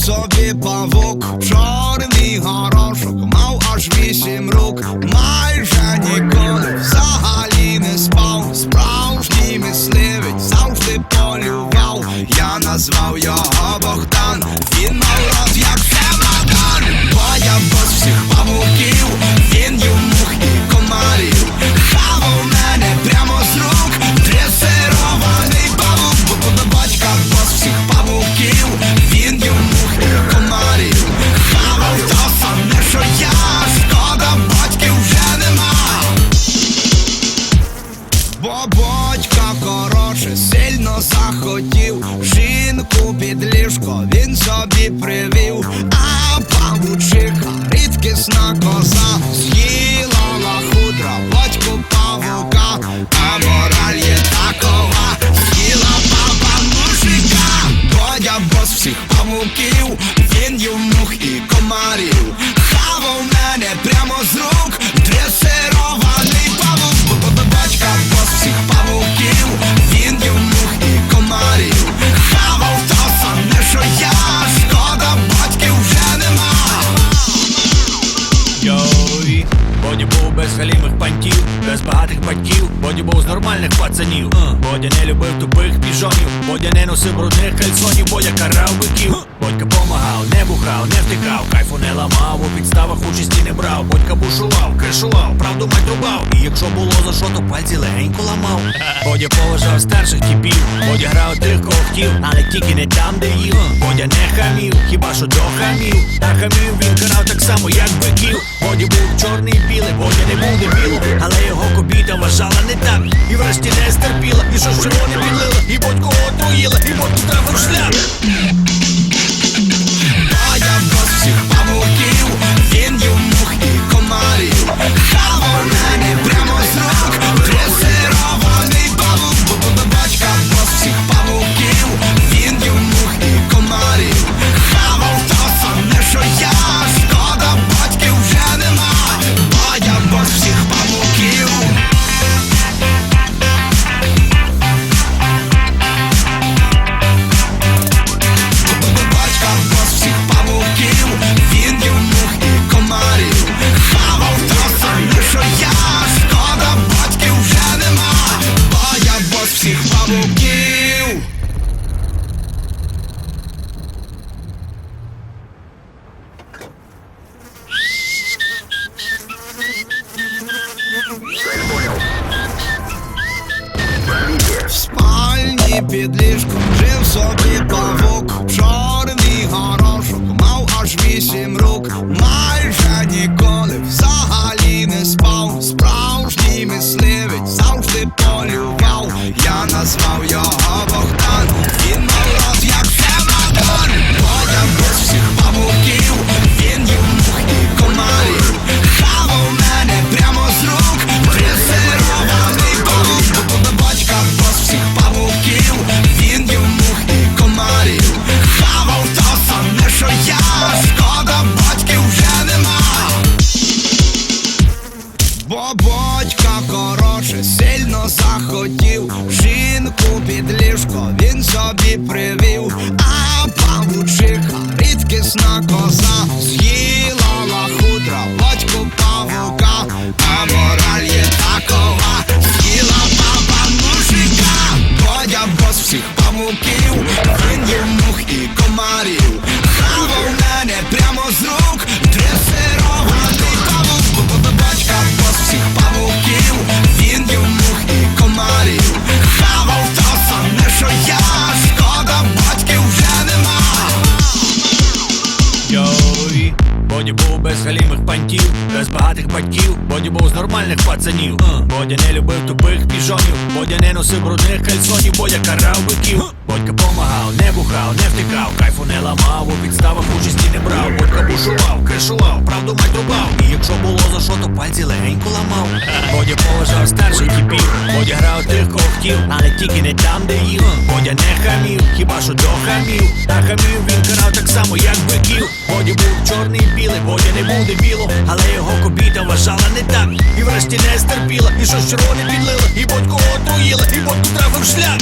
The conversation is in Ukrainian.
собі павук, чорний горошок, мав аж вісім рук, майже ніколи взагалі не спав. Справжній мисливець завжди полював. Я назвав його коротше сильно захотів жінку під ліжко. Він собі привів, пантів, без багатих батьків, Боді був з нормальних пацанів. Бодя не любив тупих піжонів, Бодя не носив брудних кальсонів, Бодя карав биків. Бодька помагав, не бухав, не втикав, кайфу не ламав, у підставах участі не брав. Бодька бушував, кришував, правду мать рубав. І якщо було за що, то пальці легенько ламав. Бодя поважав старших типів, Бодя грав тих, кого хотів, але тільки не там, де їв. Водя не хамів, хіба що до хамів. А хамів він карав так само, як биків. Боді був чорний білий, Водя не був дебілом, але його кобіта вважала не так. І врешті не стерпіла, і що ж підлила, і білила, отруїла, і бодьку трафив спальні під ліжком. Жив собі павук, чорний горошок, мав аж вісім рук, майже ніколи взагалі Бо батька коротше сильно захотів. Жінку під ліжко він собі привів, а павучиха рідкісна коза. З'їла лахудра, батьку павука, а мораль є такова, з'їла папа мужика, бо я бос всіх павуків, він їв мух і комарів, хавав мене прямо з рук, дресирований всіх павуків, він мух і комарів, хавав то саме, що я, шкода, батьків вже нема. Йой, Боді був без галімих пантів, без багатих батьків, Боді був з нормальних пацанів. Бодя не любив тупих піжонів, Бодя не носив брудних кальсонів, Бодя карав биків. Бодька помагав, не бухав, не втикав, кайфу не ламав, у підставах участі не брав. Бодька бушував, кришував, якщо було за що, то пальці легенько ламав. Бодя поважав старших типів, Бодя грав тих, кого але тільки не там, де їв. Бодя не хамів, хіба що до хамів. А хамів він карав так само, як биків. Боді був чорний білий, Бодя не був дебілом, але його кобіта вважала не так. І врешті не стерпіла, і що червоне підлила, і бодько отруїла, і бодьку трафив шлях.